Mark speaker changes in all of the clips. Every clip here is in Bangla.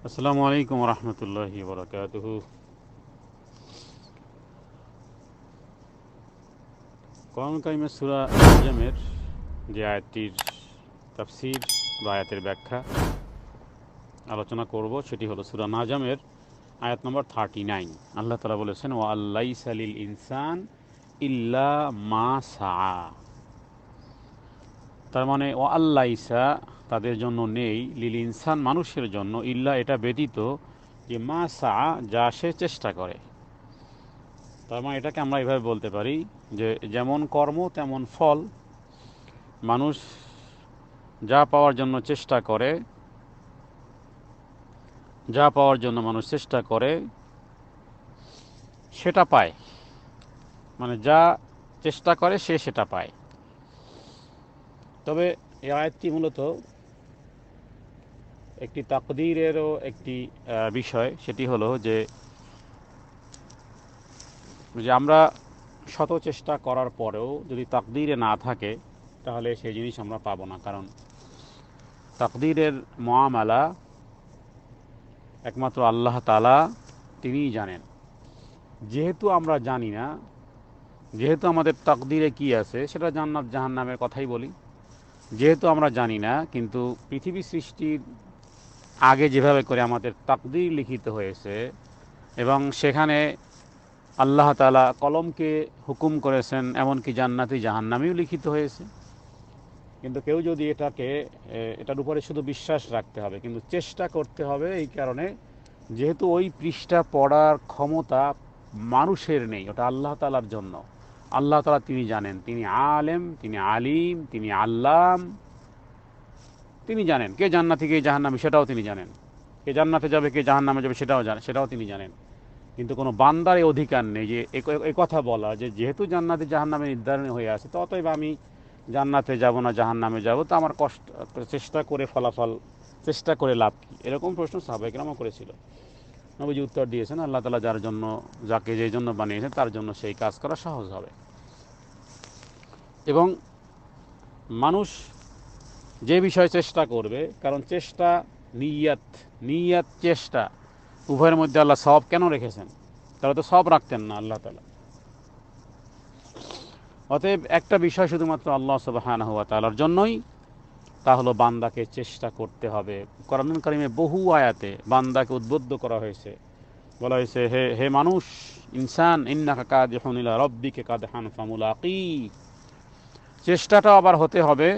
Speaker 1: আসসালামু আলাইকুম রহমতুল্লাহি বরকাতুহ কোরআন কারিমের সুরা আজমের যে আয়াতটির তাফসির বা আয়াতের ব্যাখ্যা আলোচনা করব, সেটি হলো সুরা নাজামের আয়াত নম্বর থার্টি নাইন আল্লাহ তালা বলেছেন ও আল্লাহ সালিল ইনসান ইল্লা মা সা তার মানে ও আল্লাহ ইসা তাদের জন্য নেই, লিল ইনসান মানুষের জন্য, ইল্লা এটা ব্যতীত যে মা সা যা সে চেষ্টা করে। তার মানে এটাকে আমরা এভাবে বলতে পারি যে, যেমন কর্ম, তেমন ফল। মানুষ যা পাওয়ার জন্য চেষ্টা করে, যা পাওয়ার জন্য মানুষ চেষ্টা করে, সেটা পায়। মানে যা চেষ্টা করে, সে সেটা পায়। তবে এই আয়াতটি মূলত একটি তাকদিরেরও একটি বিষয়। সেটি হলো যে যে আমরা শত চেষ্টা করার পরেও যদি তাকদিরে না থাকে, তাহলে সেই জিনিস আমরা পাবো না। কারণ তাকদিরের মহামালা একমাত্র আল্লাহ তালা তিনিই জানেন। যেহেতু আমরা জানি না, যেহেতু আমাদের তাকদিরে কি আছে, সেটা জান্নাত জাহান্নামের কথাই বলি। যেহেতু আমরা জানি না, কিন্তু পৃথিবী সৃষ্টির আগে যেভাবে করে আমাদের তাকদির লিখিত হয়েছে এবং সেখানে আল্লাহ তালা কলমকে হুকুম করেছেন, এমনকি জান্নাতি জাহান্নামেও লিখিত হয়েছে। কিন্তু কেউ যদি এটাকে এটার উপরে শুধু বিশ্বাস রাখতে হবে, কিন্তু চেষ্টা করতে হবে এই কারণে, যেহেতু ওই পৃষ্ঠা পড়ার ক্ষমতা মানুষের নেই, ওটা আল্লাহ তালার জন্য। আল্লাহ তালা তিনি জানেন। তিনি আলেম, তিনি আলিম, তিনি আল্লাম। তিনি জানেন। কে জান্নাতি, কে জাহান্নামে সেটাও তিনি জানেন। কে জান্নাতে যাবে, কে জাহান্নামে যাবে সেটাও জানেন সেটাও তিনি জানেন। কিন্তু কোনো বান্দার এই অধিকার নেই যে এ- কথা বলা যে যেহেতু জান্নাতে জাহান্নামে নির্ধারণ হয়ে আছে তো অতএব আমি জান্নাতে যাব না, জাহান্নামে যাব। তো আমার কষ্ট চেষ্টা করে ফলাফল চেষ্টা করে লাভ কি? এরকম প্রশ্ন সাহাবাইকরামও করেছিল। নবীজি উত্তর দিয়েছেন, আল্লাহ তালা যার জন্য, যাকে যেই জন্য বানিয়েছেন, তার জন্য সেই কাজ করা সহজ হবে। এবং মানুষ যে বিষয়ে চেষ্টা করবে, কারণ চেষ্টা নিয়াত নিয়াত চেষ্টা, উভয়ের মধ্যে আল্লাহ সব কেন রেখেছেন? তারা তো সব রাখতেন না আল্লাহ তালা। অতএব একটা বিষয় শুধুমাত্র আল্লাহ সুবাহান হুয়া তালার জন্যই তা হলো বান্দাকে চেষ্টা করতে হবে। কোরআন কারিমে বহু আয়াতে বান্দাকে উদ্বুদ্ধ করা হয়েছে। বলা হয়েছে, হে হে মানুষ, ইনসান ইন্নাকা কাদিহুনিলা রব্বিকে কাদহান ফামুলাকি। চেষ্টাটা আবার হতে হবে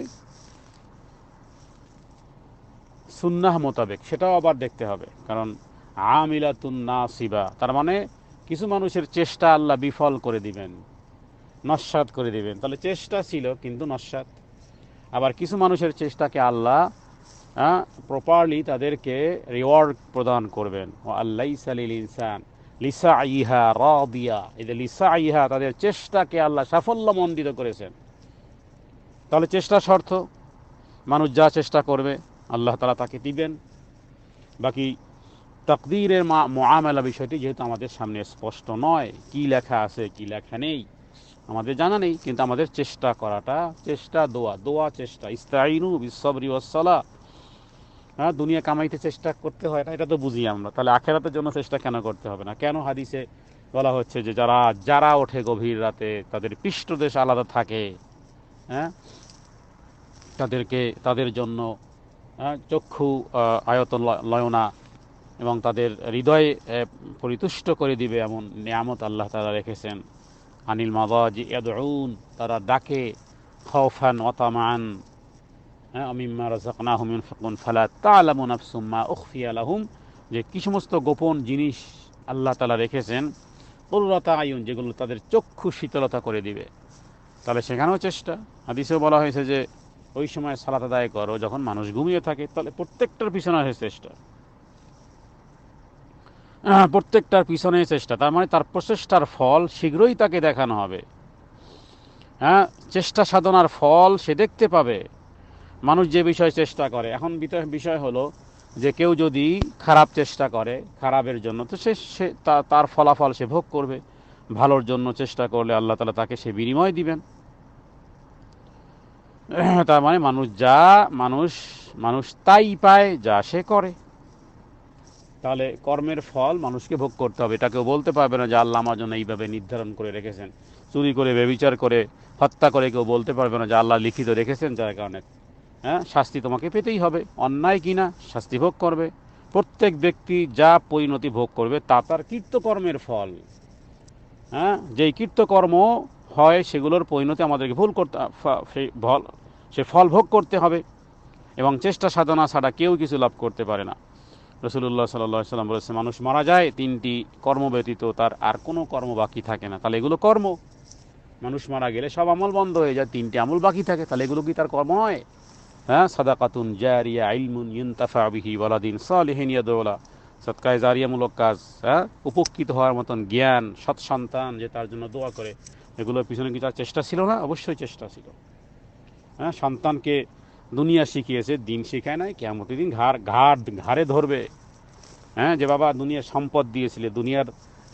Speaker 1: সুন্নাহ মোতাবেক, সেটাও আবার দেখতে হবে। কারণ আমিলাতুন নাসিবা, তার মানে কিছু মানুষের চেষ্টা আল্লাহ বিফল করে দিবেন, নস্বাত করে দিবেন। তাহলে চেষ্টা ছিল, কিন্তু নস্বাত আবার কিছু মানুষের চেষ্টাকে আল্লাহ প্রপারলি তাদেরকে রিওয়ার্ড প্রদান করবেন। ও আল্লাহ ইনসান লিসা ইহা রাদিয়া। এই যে লিসা ইহা তাদের চেষ্টাকে আল্লাহ সাফল্য সাফল্যমণ্ডিত করেছেন। তাহলে চেষ্টা শর্ত, মানুষ যা চেষ্টা করবে, আল্লাহ তালা তাকে দিবেন। বাকি তকদিরের মা মোয়ামেলা বিষয়টি যেহেতু আমাদের সামনে স্পষ্ট নয়, কি লেখা আছে, কি লেখা নেই আমাদের জানা নেই কিন্তু আমাদের চেষ্টা করাটা চেষ্টা দোয়া দোয়া চেষ্টা। ইস্তাইনু বিশ্বরি ওসলা হ্যাঁ দুনিয়া কামাইতে চেষ্টা করতে হয় না এটা তো বুঝি আমরা। তাহলে আখেরাতের জন্য চেষ্টা কেন করতে হবে না? কেন হাদিসে বলা হচ্ছে যে যারা যারা ওঠে গভীর রাতে তাদের পৃষ্ঠদেশ আলাদা থাকে হ্যাঁ? তাদেরকে তাদের জন্য হ্যাঁ, চক্ষু আয়তন লয়না এবং তাদের হৃদয়ে পরিতুষ্ট করে দিবে এমন নিয়ামত আল্লাহ তারা রেখেছেন। আনিল তারা ডাকে, খাওফান ওয়াতামান হ্যাঁ ফালা যে কি সমস্ত গোপন জিনিস আল্লাহ তাআলা রেখেছেন, কুররাতা আয়ুন, যেগুলো তাদের চক্ষু শীতলতা করে দিবে। তাহলে সেখানেও চেষ্টা। হাদিসেও বলা হয়েছে যে, ওই সময় সালাত আদায় করো, যখন মানুষ ঘুমিয়ে থাকে, তাহলে প্রত্যেকটার পিছনে আছে চেষ্টা। প্রত্যেকটার পিছনে চেষ্টা। তার মানে তার প্রচেষ্টার ফল শীঘ্রই তাকে দেখানো হবে। হ্যাঁ চেষ্টা সাধনার ফল সে দেখতে পাবে। মানুষ যে বিষয়ে চেষ্টা করে। এখন বিষয় হলো যে কেউ যদি খারাপ চেষ্টা করে খারাপের জন্য, তো সে সে তার ফলাফল সে ভোগ করবে। ভালোর জন্য চেষ্টা করলে আল্লাহ তালা তাকে সে বিনিময় দিবেন। তার মানে মানুষ যা মানুষ মানুষ তাই পায়, যা সে করে। তাহলে কর্মের ফল মানুষকে ভোগ করতে হবে। এটা কেউ বলতে পারবে না যে আল্লাহ আমার জন্য এইভাবে নির্ধারণ করে রেখেছেন। চুরি করে বেবিচার করে, হত্যা করে কেউ বলতে পারবে না যে আল্লাহ লিখিত রেখেছেন যার কারণে। হ্যাঁ শাস্তি তোমাকে পেতেই হবে। অন্যায় কিনা শাস্তি ভোগ করবে। প্রত্যেক ব্যক্তি যা পরিণতি ভোগ করবে তা তার কীর্তকর্মের ফল। হ্যাঁ যেই কীর্তকর্ম হয় সেগুলোর পরিণতি আমাদেরকে ভুল করতে সেই ফল সে ফল ভোগ করতে হবে। এবং চেষ্টা সাধনা ছাড়া কেউ কিছু লাভ করতে পারে না। রসুল্লাহ সাল্লাহ সাল্লাম বলেছে মানুষ মারা যায়, তিনটি কর্ম ব্যতীত তার আর কোনো কর্ম বাকি থাকে না। তাহলে এগুলো কর্ম। মানুষ মারা গেলে সব আমল বন্ধ হয়ে যায়, তিনটি আমল বাকি থাকে, তাহলে এগুলো কি তার কর্ম নয় হ্যাঁ সাদাকাতুন জারিয়া ইলমুন ইউনতাফা বিহি ওয়ালাদিন সালিহিন ইয়াদওয়ালা সৎকায় জারিয়ামূলক কাজ হ্যাঁ উপকৃত হওয়ার মতন জ্ঞান, সৎ সন্তান যে তার জন্য দোয়া করে, এগুলোর পিছনে কি তার চেষ্টা ছিল না? অবশ্যই চেষ্টা ছিল। হ্যাঁ সন্তানকে দুনিয়া শিখিয়েছে, দিন শেখায় নাই কেমন দিন ঘাড় ঘাড়, ঘাড়ে ধরবে। হ্যাঁ যে বাবা দুনিয়ার সম্পদ দিয়েছিলে, দুনিয়ার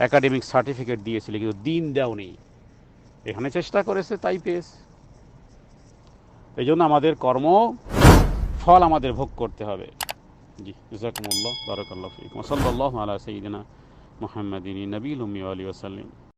Speaker 1: একাডেমিক সার্টিফিকেট দিয়েছিলে, কিন্তু দিন দেও নেই এখানে চেষ্টা করেছে, তাই পেয়েছে। এই জন্য আমাদের কর্ম, ফল আমাদের ভোগ করতে হবে। জি, জাজাকুমুল্লাহ, বারাকাল্লাহ ফিকুম সাল্লাল্লাহু আলা সাইয়্যিদিনা মুহাম্মাদিন, নবীল উম্মি ওয়া আলিহি ওয়াসাল্লাম